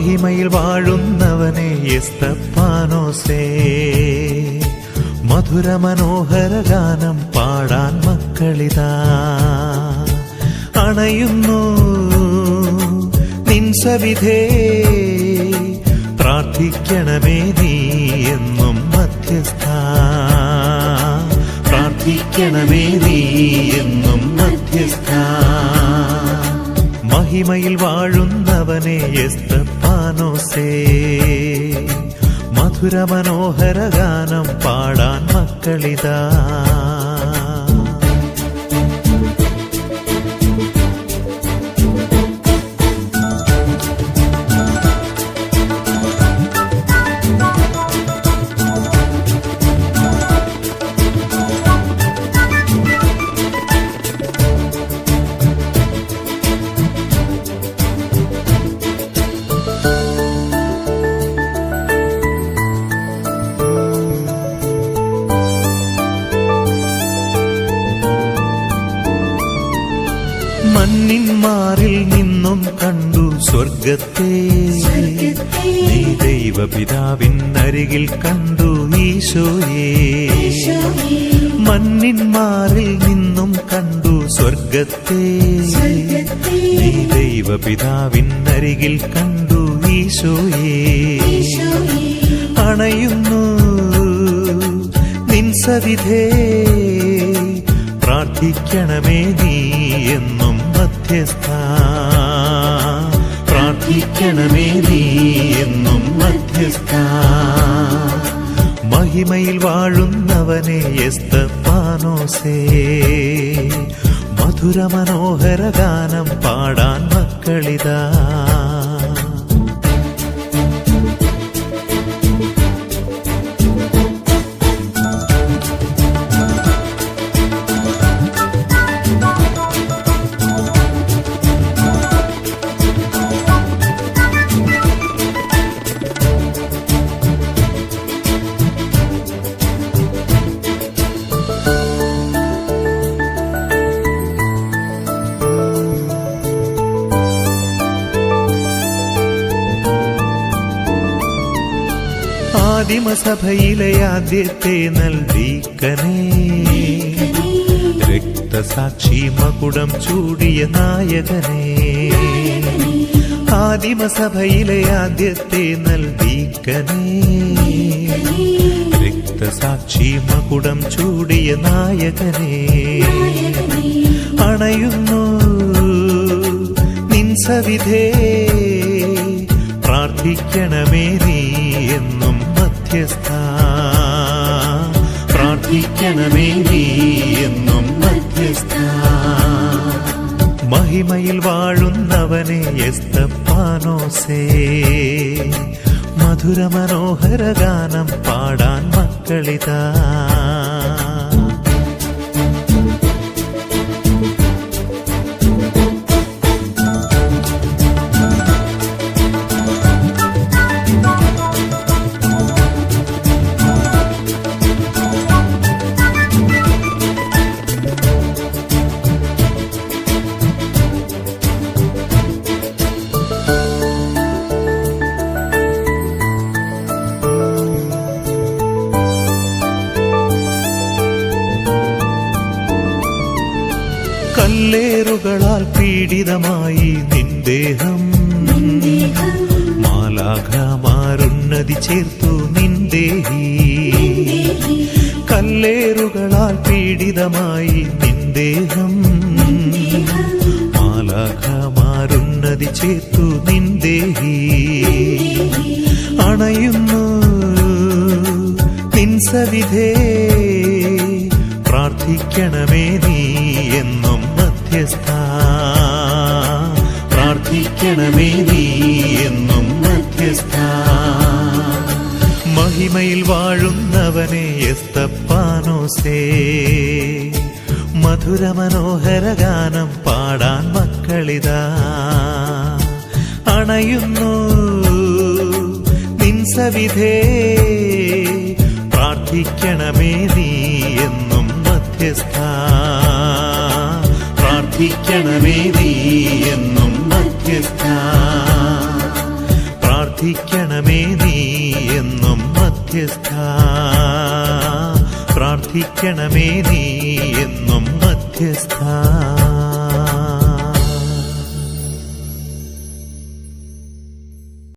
മഹിമയിൽ വാഴുന്നവനെ എസ്തപ്പാനോസേ. മധുര മനോഹര ഗാനം പാടാൻ മക്കളിതാ. അണയുന്നു നിൻ സവിധേ. പ്രാർത്ഥിക്കണമേ നീ എന്നും മധ്യസ്ഥ. പ്രാർത്ഥിക്കണമേ നീ എന്നും മധ്യസ്ഥ. മഹിമയിൽ വാഴുന്നവനെ എസ്തപ്പാനോസേ മധുര മനോഹര ഗാനം പാടാൻ മക്കളിതാ. മണ്ണിന്മാറിൽ നിന്നും കണ്ടു സ്വർഗത്തെ നീ ദൈവപിതാവിൻ അരികിൽ കണ്ടു ഈശോയെ. മണ്ണിന്മാരിൽ നിന്നും കണ്ടു സ്വർഗത്തെ നീ ദൈവപിതാവിൻ അരികിൽ കണ്ടു ഈശോയെ. അണയുന്നു നിൻ സവിധേ. പ്രാർത്ഥിക്കണമേ നീ എന്നും മധ്യസ്ഥ. പ്രാർത്ഥിക്കണമേ നീ എന്നും മധ്യസ്ഥ. മഹിമയിൽ വാഴുന്നവനെ എസ്തപ്പാനോസേ. മധുര മനോഹര ഗാനം പാടാൻ മക്കളിതാ. ആദിമസഭയിലെ ആദ്യത്തെ നൽകീക്കനേ രക്തസാക്ഷി മകുടം ചൂടിയ നായകനേ. ആദിമസഭയിലെ ആദ്യത്തെ നൽകീക്കനേ രക്തസാക്ഷി മകുടം ചൂടിയ നായകനേ. അണയുന്നു നിൻ സവിധേ. പ്രാർത്ഥിക്കണമേ നീ എന്നും മധ്യസ്ഥ പ്രാർത്ഥിക്കണമേ നീ എന്നും മധ്യസ്ഥ മഹിമയിൽ വാഴുന്നവനെ എസ്തപ്പാനോസേ. മധുര മനോഹര ഗാനം പാടാൻ മക്കളിതാ. കല്ലേറുകളാൽ പീഡിതമായി നിന്ദേഹം മാലാഘമാരുന്നതി ചേർത്തു നിന്ദേഹി കല്ലേറുകളാൽ പീഡിതമായി നിന്ദേഹം മാലാഘമാരുന്നതി ചേർത്തു നിന്ദേഹി അണയുന്നു നിൻ സവിധേ പ്രാർത്ഥിക്കണമേ നീ എന്നും പ്രാർത്ഥിക്കണമേ നീ എന്നും മധ്യസ്ഥ. മഹിമയിൽ വാഴുന്നവനെ എസ്തപ്പാനോസേ. മധുര മനോഹര ഗാനം പാടാൻ മക്കളിതാ. അണയുന്നു നിൻസവിധേ. പ്രാർത്ഥിക്കണമേ നീ എന്നും മധ്യസ്ഥ. പ്രാർത്ഥിക്കണമേ നീ എന്നും മധ്യസ്ഥ. പ്രാർത്ഥിക്കണമേ നീ എന്നും മധ്യസ്ഥ. പ്രാർത്ഥിക്കണമേ നീ എന്നും മധ്യസ്ഥ.